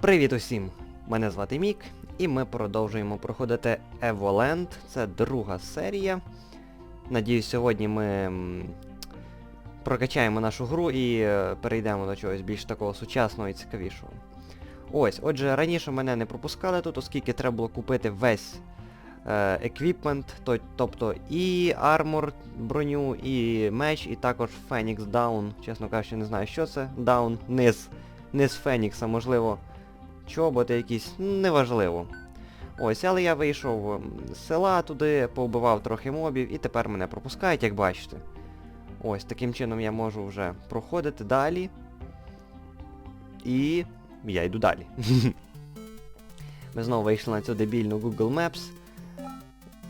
Привіт усім! Мене звати Мік, і ми продовжуємо проходити Evoland. Це друга серія. Надіюсь, сьогодні ми прокачаємо нашу гру і е, перейдемо до чогось більш такого сучасного і цікавішого. Ось, отже, раніше мене не пропускали тут, оскільки треба було купити весь е, еквіпмент, то, тобто і армор, броню, і меч, і також Phoenix Down. Чесно кажучи, не знаю, що це. Down, низ. Низ Фенікса, можливо, чоботи якісь, неважливо. Ось, але я вийшов з села туди, повбивав трохи мобів і тепер мене пропускають, як бачите. Ось, таким чином я можу вже проходити далі. І я йду далі. Ми знову вийшли на цю дебільну Google Maps.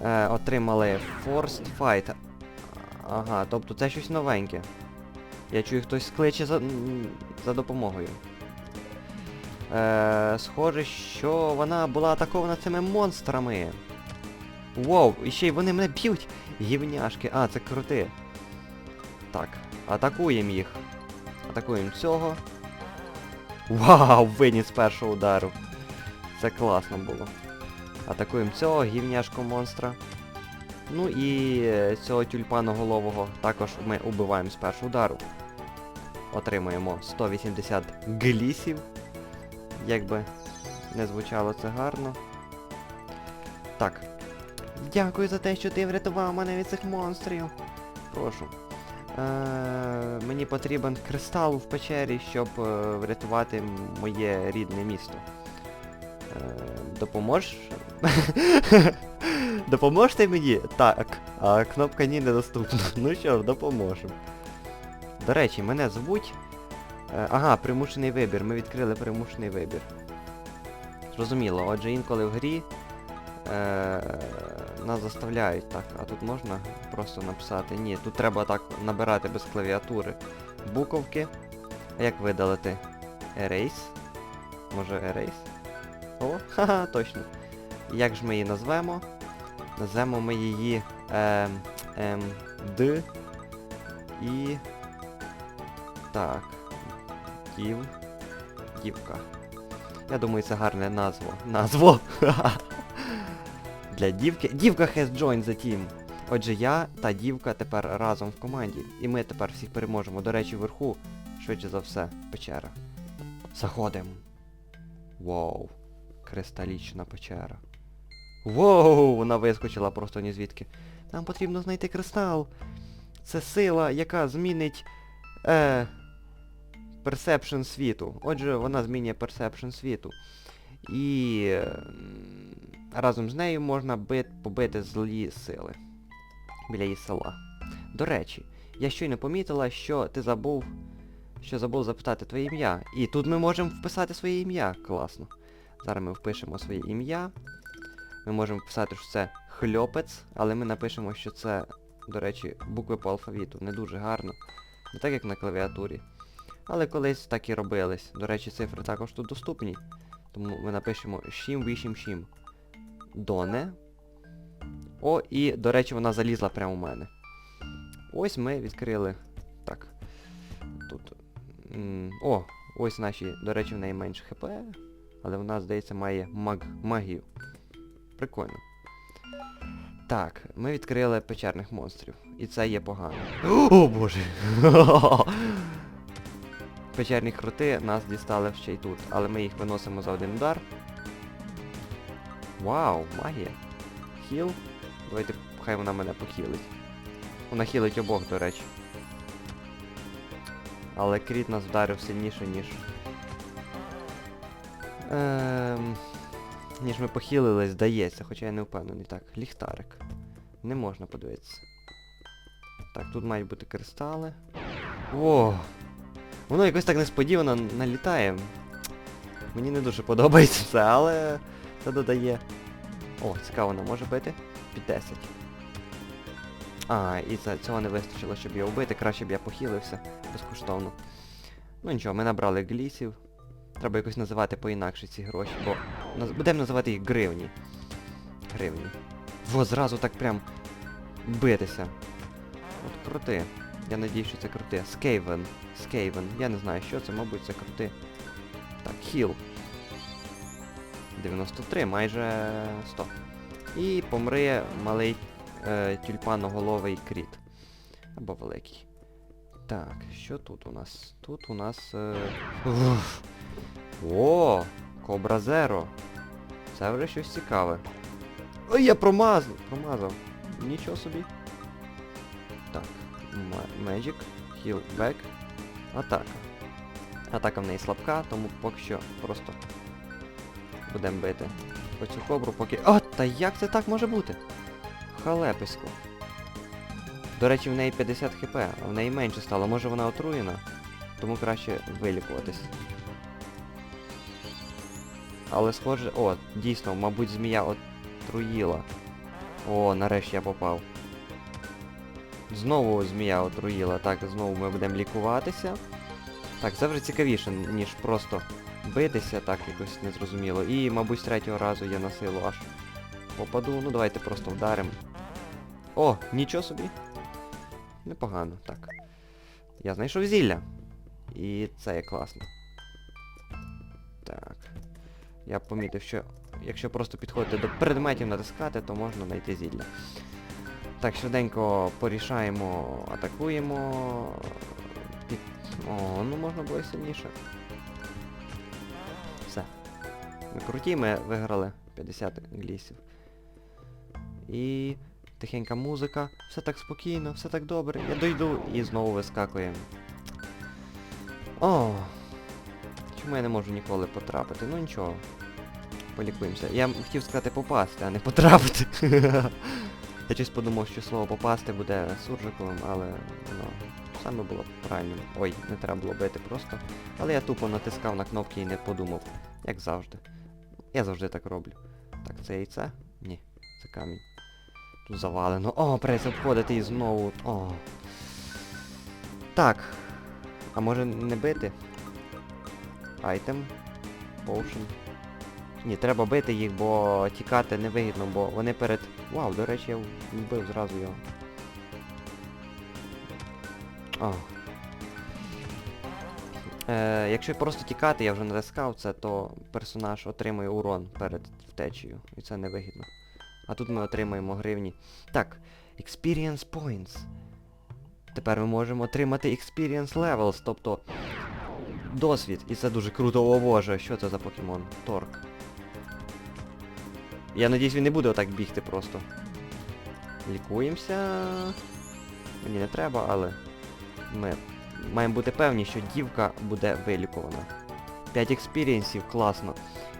Е, отримали Forced Fight. Ага, тобто це щось новеньке. Я чую, хтось кличе за, за допомогою. Е, схоже, що вона була атакована цими монстрами. Воу, і ще й вони мене б'ють! Гівняшки. А, це крути. Так, атакуємо їх. Атакуємо цього. Вау, виніс першого удару. Це класно було. Атакуємо цього гівняшку монстра. Ну і е, цього тюльпаноголового також ми убиваємо з першого удару. Отримуємо 180 глісів. Якби не звучало це гарно. Так. Дякую за те, що ти врятував мене від цих монстрів. Прошу. Е, мені потрібен кристал в печері, щоб е, врятувати моє рідне місто. Е, допоможеш? Допоможете мені? Так. А кнопка ні недоступна. Ну що ж, допоможемо. До речі, мене звуть. Е, ага, примушений вибір. Ми відкрили примушений вибір. Зрозуміло, отже інколи в грі е, нас заставляють так, а тут можна просто написати. Ні, тут треба так набирати без клавіатури. Буковки. А як видалити? Erase? Може Erase? О, ха-ха, точно. Як ж ми її назвемо? Назвемо ми її ем, ем, Д і... Так. Дів. Дівка. Я думаю, це гарне назво. Назво! Для дівки. Дівка has joined the team. Отже, я та дівка тепер разом в команді. І ми тепер всіх переможемо. До речі, вверху, швидше за все, печера. Заходимо. Вау. Кристалічна печера. Воу, вона вискочила просто ні звідки. Нам потрібно знайти кристал. Це сила, яка змінить. Е. Персепшн світу. Отже, вона змінює персепшн світу. І разом з нею можна бит, побити злі сили. Біля її села. До речі, я щойно помітила, що ти забув. Що забув запитати твоє ім'я. І тут ми можемо вписати своє ім'я. Класно. Зараз ми впишемо своє ім'я. Ми можемо вписати, що це хльопець, але ми напишемо, що це, до речі, букви по алфавіту. Не дуже гарно. Не так, як на клавіатурі. Але колись так і робились. До речі, цифри також тут доступні. Тому ми напишемо шім вісім шім. Доне. О, і, до речі, вона залізла прямо у мене. Ось ми відкрили. Так. Тут. О, ось наші, до речі, в неї менше хп. Але вона, здається, має маг... магію. Прикольно. Так, ми відкрили печерних монстрів. І це є погано. О, боже! Печерні кроти нас дістали ще й тут, але ми їх виносимо за один удар. Вау, магія. Хіл. Давайте хай вона мене похилить. Вона хілить обох, до речі. Але кріт нас вдарив сильніше, ніж. Ем... Ніж ми похилились, здається, хоча я не впевнений. Так, ліхтарик. Не можна подивитися. Так, тут мають бути кристали. О! Воно якось так несподівано налітає. Мені не дуже подобається це, але це додає. О, цікаво, вона може бити під 10. А, і це, цього не вистачило, щоб його вбити, краще б я похилився безкоштовно. Ну нічого, ми набрали глісів. Треба якось називати по-інакше ці гроші, бо будемо називати їх гривні. Гривні. Во, зразу так прям битися. От крути. Я надію, що це крути. Скейвен. Скейвен. Я не знаю, що це, мабуть, це крути. Так, хіл. 93, майже 100. І помре малий е, тюльпаноголовий кріт. Або великий. Так, що тут у нас? Тут у нас. Е... уф. О! Кобра Зеро. Це вже щось цікаве. Ой, я промазав! Промазав. Нічого собі. Magic. Heal back. Атака. Атака в неї слабка, тому поки що просто будемо бити оцю кобру, поки... О, та як це так може бути? Халеписько. До речі, в неї 50 хп, а в неї менше стало. Може вона отруєна? Тому краще вилікуватись. Але схоже... О, дійсно, мабуть, змія отруїла. О, нарешті я попав. Знову змія отруїла. Так, знову ми будемо лікуватися. Так, це вже цікавіше, ніж просто битися, так якось незрозуміло. І, мабуть, третього разу я на силу аж попаду. Ну давайте просто вдаримо. О, нічого собі. Непогано, так. Я знайшов зілля. І це є класно. Так. Я помітив, що якщо просто підходити до предметів натискати, то можна знайти зілля. Так, швиденько порішаємо, атакуємо. Під... О, ну можна було сильніше. Все. Ми круті, ми виграли 50 глісів. І тихенька музика, все так спокійно, все так добре. Я дойду і знову вискакує. О! Чому я не можу ніколи потрапити? Ну нічого. Полікуємося. Я хотів сказати попасти, а не потрапити. Я щось подумав, що слово попасти буде суржиковим, але воно саме було правильним. Ой, не треба було бити просто. Але я тупо натискав на кнопки і не подумав. Як завжди. Я завжди так роблю. Так, це яйце? Ні, це камінь. Тут завалено. О, придеться обходити і знову. О. Так. А може не бити? Айтем. Potion. Ні, треба бити їх, бо тікати невигідно, бо вони перед... Вау, до речі, я вбив зразу його. О. Е, якщо просто тікати, я вже натискав це, то персонаж отримує урон перед втечею. І це невигідно. А тут ми отримаємо гривні. Так, Experience Points. Тепер ми можемо отримати Experience Levels, тобто досвід. І це дуже круто, о боже, що це за покемон? Торк. Я надіюсь, він не буде отак бігти просто. Лікуємося. Мені не треба, але ми маємо бути певні, що дівка буде вилікувана. 5 експірієнсів, класно.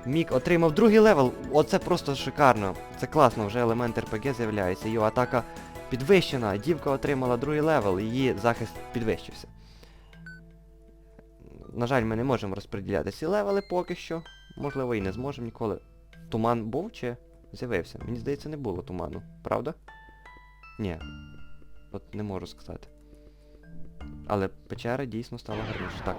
Мік отримав другий левел. Оце просто шикарно. Це класно, вже елемент РПГ з'являється. Його атака підвищена. Дівка отримала другий левел, її захист підвищився. На жаль, ми не можемо розподіляти ці левели поки що. Можливо, і не зможемо ніколи. Туман був чи з'явився? Мені здається, не було туману, правда? Ні. От не можу сказати. Але печера дійсно стала гарніше. Так.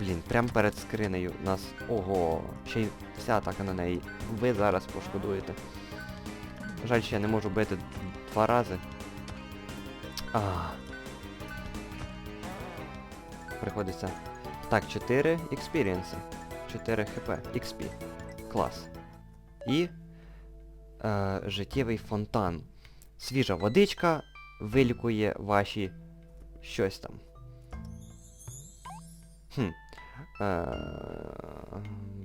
Блін, прямо перед скринею нас... Ого, ще й вся атака на неї. Ви зараз пошкодуєте. Жаль, що я не можу бити два рази. А. Приходиться. Так, 4 експірієнси. 4 хп. XP. Клас. І е, життєвий фонтан. Свіжа водичка вилікує ваші щось там. Хм. Е,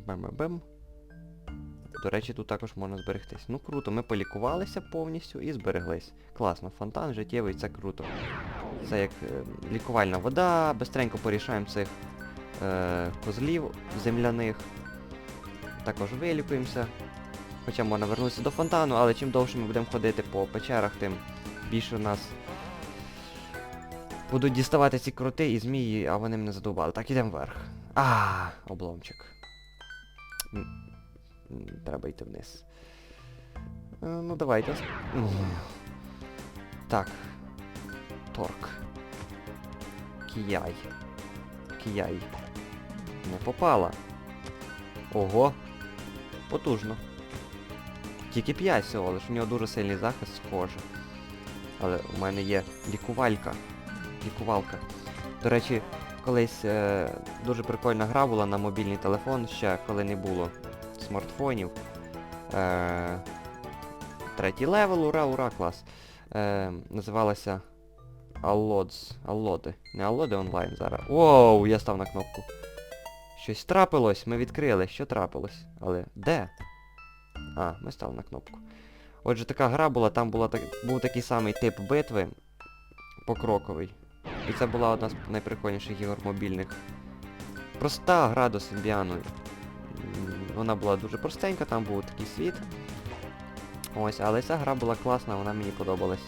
Бем-бем-бем. До речі, тут також можна зберегтись. Ну круто, ми полікувалися повністю і збереглись. Класно, фонтан життєвий, це круто. Це як е, лікувальна вода, бистренько порішаємо цих е, козлів земляних. Також вилікуємося. Хоча можна вернутися до фонтану, але чим довше ми будемо ходити по печерах, тим більше нас будуть діставати ці кроти і змії, а вони мене задовбали. Так, ідемо вверх. А, обломчик. Треба йти вниз. Е, Ну давайте. Так. Торк. Кияй. Кияй. Не попала. Ого. Потужно. Тільки 5 всього, ж у нього дуже сильний захист, схоже. Але у мене є лікувалька. Лікувалка. До речі, колись е, дуже прикольна гра була на мобільний телефон, ще коли не було смартфонів. Е, третій левел, ура, ура, клас. Е, називалася Аллодс. Аллоди. Не Аллоди онлайн зараз. Воу, я став на кнопку. Щось трапилось, ми відкрили. Що трапилось? Але де? А, ми стали на кнопку. Отже, така гра була, там була так, був такий самий тип битви покроковий. І це була одна з найприкольніших ігор мобільних. Проста гра до Симбіану. Вона була дуже простенька, там був такий світ. Ось, але ця гра була класна, вона мені подобалась.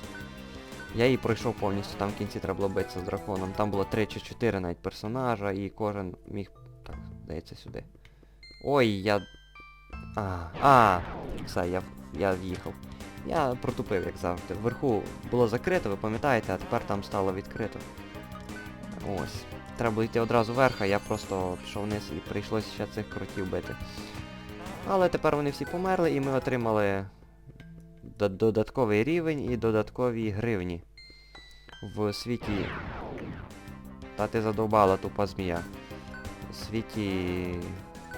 Я її пройшов повністю, там в кінці треба було битися з драконом. Там було 3 чи 4 навіть персонажа, і кожен міг. Так, здається, сюди. Ой, я. А, а, все, я, я в'їхав. Я протупив, як завжди. Вверху було закрито, ви пам'ятаєте, а тепер там стало відкрито. Ось. Треба йти одразу вверх, а я просто пішов вниз і прийшлося ще цих кротів бити. Але тепер вони всі померли і ми отримали додатковий рівень і додаткові гривні. В світі. Та ти задовбала тупа змія. В світі.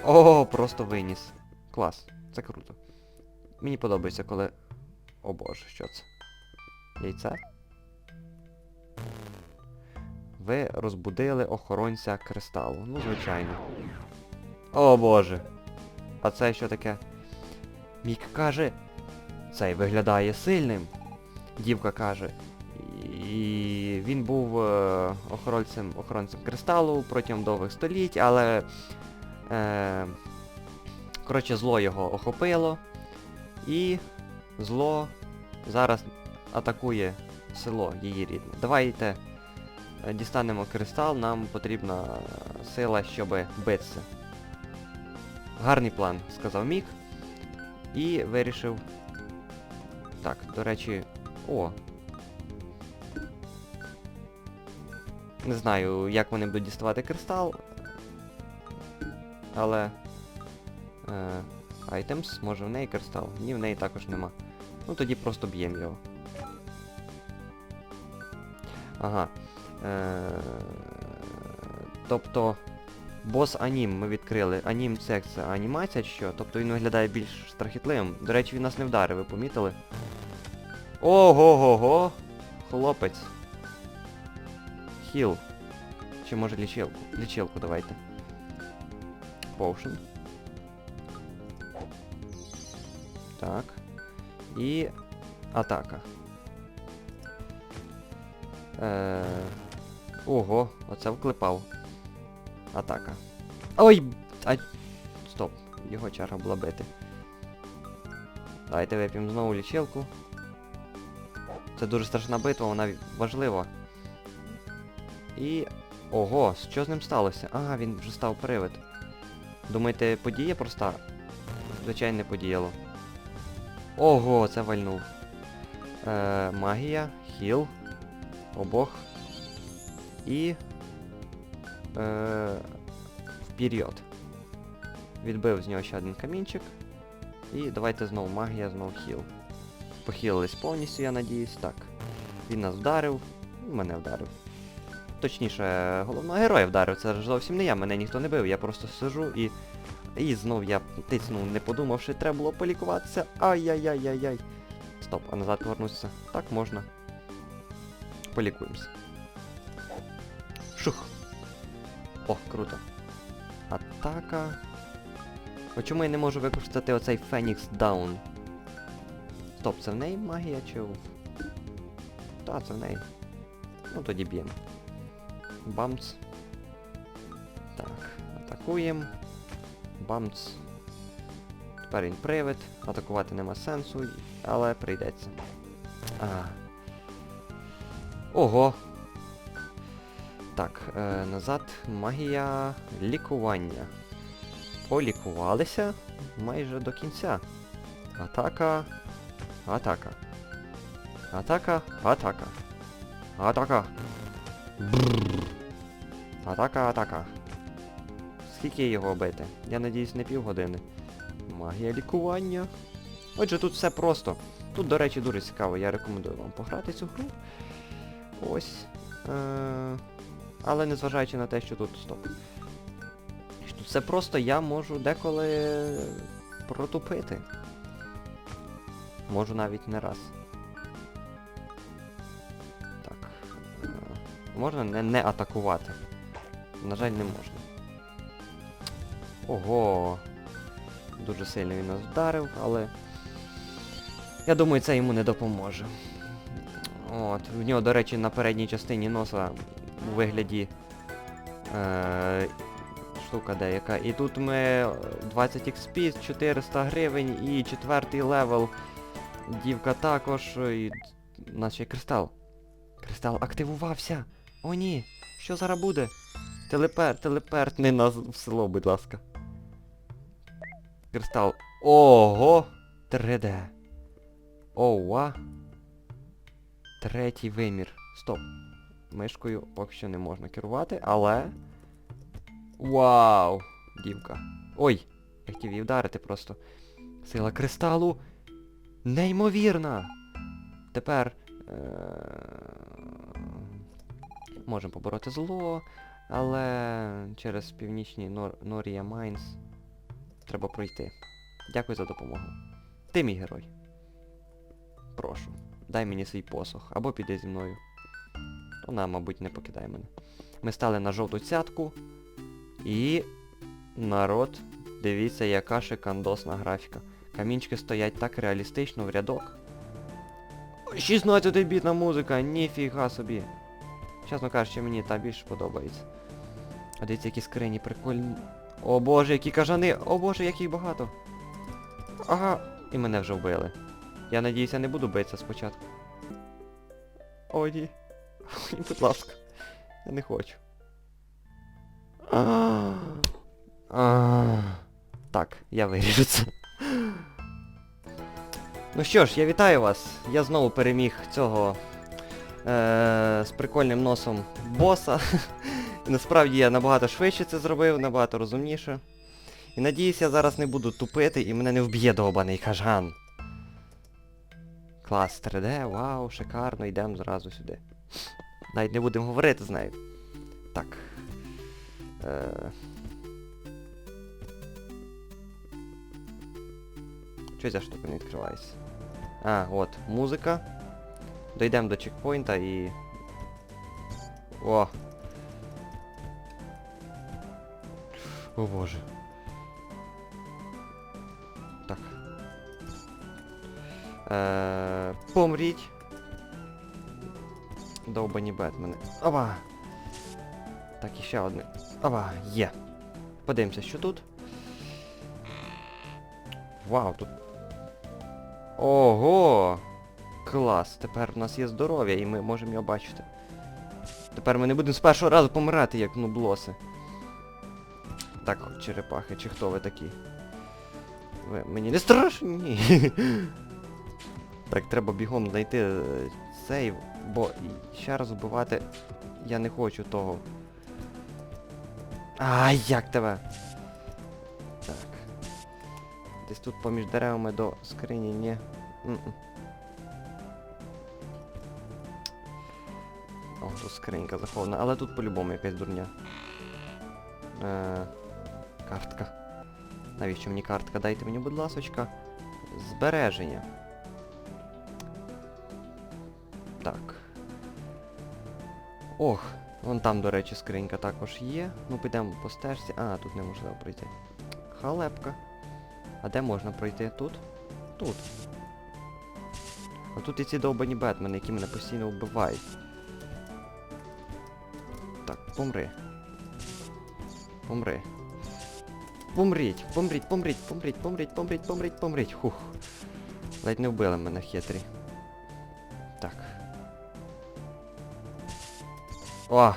О, просто виніс. Клас. Це круто. Мені подобається, коли. О боже, що це? Яйце? Ви розбудили охоронця кристалу. Ну, звичайно. О боже. А це що таке? Мік каже. Цей виглядає сильним. Дівка каже. І він був е, охоронцем, охоронцем кристалу протягом довгих століть, але. Е, коротше, зло його охопило. І зло зараз атакує село її рідне. Давайте е, дістанемо кристал, нам потрібна сила, щоб битися. Гарний план, сказав Мік. І вирішив. Так, до речі. О. Не знаю, як вони будуть діставати кристал. Але. Е, items, може в неї кристал? Ні, в неї також нема. Ну тоді просто б'ємо його. Ага. Е, тобто. Бос анім ми відкрили. Анім це це анімація чи що? Тобто він виглядає більш страхітливим. До речі, він нас не вдарив, ви помітили? Ого-го-го! Хлопець. Хіл. Чи може лічилку? Лічилку давайте. Potion. Так. І атака. Е... Ого, оце вклепав. Атака. Ой! А... Стоп, його черга була бити. Давайте вип'ємо знову лічилку. Це дуже страшна битва, вона важлива. І... Ого, що з ним сталося? Ага, він вже став привид. Думаєте, подія проста? Звичайно, не подіяло. Ого, це вальнув. Е, магія, хіл, обох. І... Е, вперед. Відбив з нього ще один камінчик. І давайте знову магія, знову хіл. Похилились повністю, я надіюсь. Так. Він нас вдарив, мене вдарив. Точніше, головного героя вдарив, це ж зовсім не я, мене ніхто не бив, я просто сижу і. І знов я тицнув, не подумавши, треба було полікуватися. Ай-яй-яй-яй-яй. Стоп, а назад повернутися. Так можна. Полікуємося. Шух. О, круто. Атака. А чому я не можу використати оцей Фенікс Даун? Стоп, це в неї магія чи. Та, це в неї. Ну тоді б'ємо. Бамц. Так, атакуємо. Бамц. Тепер він привид. Атакувати нема сенсу, але прийдеться. А. Ого! Так, е, назад магія лікування. Полікувалися майже до кінця. Атака. Атака. Атака. Атака. Атака. Бррр. Атака, атака. Скільки його бити? Я надіюсь, не півгодини. Магія лікування. Отже, тут все просто. Тут, до речі, дуже цікаво, я рекомендую вам пограти цю гру. Ось. Е- але незважаючи на те, що тут... Стоп. Тут все просто, я можу деколи протупити. Можу навіть не раз. Так. е, Можна не, не атакувати. На жаль, не можна. Ого. Дуже сильно він нас вдарив, але. Я думаю, це йому не допоможе. От, в нього, до речі, на передній частині носа у вигляді е, штука деяка. І тут ми е, 20 XP, 400 гривень і четвертий левел. Дівка також. І у нас ще кристал. Кристал активувався. О ні! Що зараз буде? Телепер, телепертни нас в село, будь ласка. Кристал. Ого! 3D. Оуа. Третій вимір. Стоп. Мишкою поки що не можна керувати, але... Вау! Дівка. Ой! Я хотів її вдарити просто. Сила кристалу. Неймовірна! Тепер... Е... Можемо побороти зло, але через північні Нор... Норія Майнс треба пройти. Дякую за допомогу. Ти мій герой. Прошу, дай мені свій посох, або піди зі мною. Вона, мабуть, не покидає мене. Ми стали на жовту цятку. І... Народ, дивіться, яка шикандосна графіка. Камінчики стоять так реалістично в рядок. 16-бітна музика, ніфіга собі. Чесно кажучи, мені та більше подобається. А дивіться, які скрині прикольні. О боже, які кажани! О боже, як їх багато! Ага, і мене вже вбили. Я надіюся, не буду битися спочатку. О, ні. Ой, будь ласка. Я не хочу. Так, я виріжу це. Ну що ж, я вітаю вас. Я знову переміг цього е- з прикольним носом боса. Насправді я набагато швидше це зробив, набагато розумніше. І надіюсь, я зараз не буду тупити і мене не вб'є довбаний кажан. Клас 3D, вау, шикарно, йдемо зразу сюди. Навіть не будемо говорити з нею. Так. Е... Що ця штука не відкривається? А, от, музика. Дойдемо до чекпоінта і... О! О боже. Так. Е, помріть. Довбані Бетмени. Ова! Так, і ще одне. Ова, є. Подивимося, що тут. Вау, тут. Ого! Клас! Тепер в нас є здоров'я і ми можемо його бачити. Тепер ми не будемо з першого разу помирати, як нублоси. Так, черепахи, чи хто ви такі? Ви мені не страшні. Так, треба бігом знайти е, сейв, бо і ще раз вбивати я не хочу того. Ай, як тебе? Так. Десь тут поміж деревами до скрині, ні. М-м. О, тут скринька захована, але тут по-любому якась дурня. Е, картка. Навіщо мені картка? Дайте мені, будь ласочка. Збереження. Так. Ох, вон там, до речі, скринька також є. Ну, підемо по стежці. А, тут неможливо пройти. Халепка. А де можна пройти? Тут? Тут. А тут і ці довбані бетмени, які мене постійно вбивають. Так, помри. Помри. Помріть, помріть, помріть, помріть, помріть, помріть, помріть, помріть. Хух. Ледь не вбили мене хитрі. Так. О!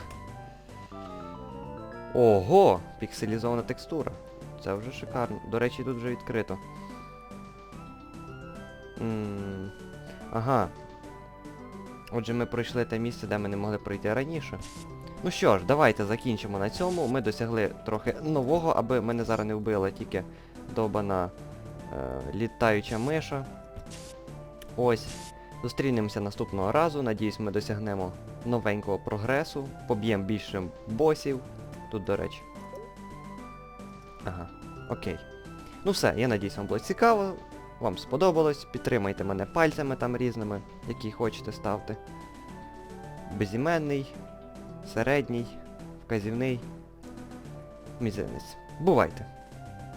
Ого! Пікселізована текстура. Це вже шикарно. До речі, тут вже відкрито. М, Ага. Отже, ми пройшли те місце, де ми не могли пройти раніше. Ну що ж, давайте закінчимо на цьому. Ми досягли трохи нового, аби мене зараз не вбила тільки довбана е, літаюча миша. Ось. Зустрінемося наступного разу. Надіюсь, ми досягнемо новенького прогресу. Поб'ємо більше босів. Тут, до речі. Ага. Окей. Ну все, я надіюсь, вам було цікаво, вам сподобалось, підтримайте мене пальцями там різними, які хочете ставте. Безіменний, середній, вказівний, мізинець. Бувайте!